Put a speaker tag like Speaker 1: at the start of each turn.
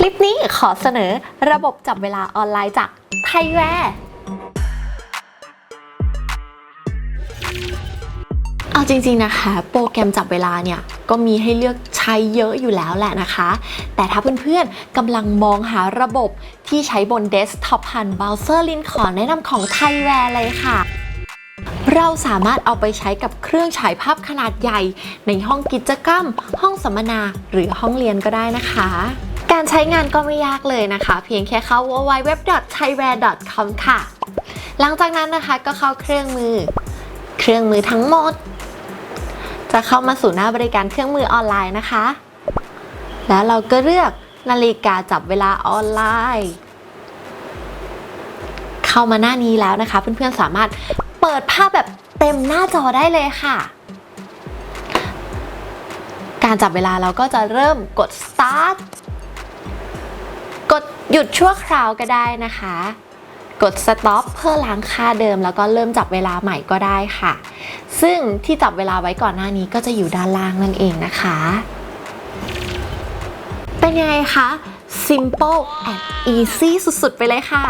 Speaker 1: คลิปนี้ขอเสนอระบบจับเวลาออนไลน์จากไทยแวร์เอาจริงๆนะคะ โปรแกรมจับเวลาเนี่ย ก็มีให้เลือกใช้เยอะอยู่แล้วแหละนะคะ แต่ถ้าเพื่อนๆกำลังมองหาระบบที่ใช้บนเดสก์ท็อปผ่านเบราว์เซอร์ลินขอแนะนำของไทยแวร์เลยค่ะเราสามารถเอาไปใช้กับเครื่องฉายภาพขนาดใหญ่ ในห้องกิจกรรม ห้องสัมมนา หรือห้องเรียนก็ได้นะคะ การใช้งานก็ไม่ยากเลยนะคะ เพียงแค่เข้า www.thaiware.com ค่ะ หลังจากนั้นนะคะก็เข้าเครื่องมือ เครื่องมือทั้งหมด จะเข้ามาสู่หน้าบริการเครื่องมือออนไลน์นะคะ แล้วเราก็เลือกนาฬิกาจับเวลาออนไลน์ เข้ามาหน้านี้แล้วนะคะ เพื่อนๆสามารถเปิดภาพแบบเต็มหน้าจอได้เลยค่ะ การจับเวลาเราก็จะเริ่มกด start หยุดชั่วคราวก็ได้นะคะ กด stop เพื่อล้างค่าเดิม แล้วก็เริ่มจับเวลาใหม่ก็ได้ค่ะ ซึ่งที่จับเวลาไว้ก่อนหน้านี้ก็จะอยู่ด้านล่างนั่นเองนะคะ เป็นยังไงคะ simple and easy สุดๆ ไปเลยค่ะ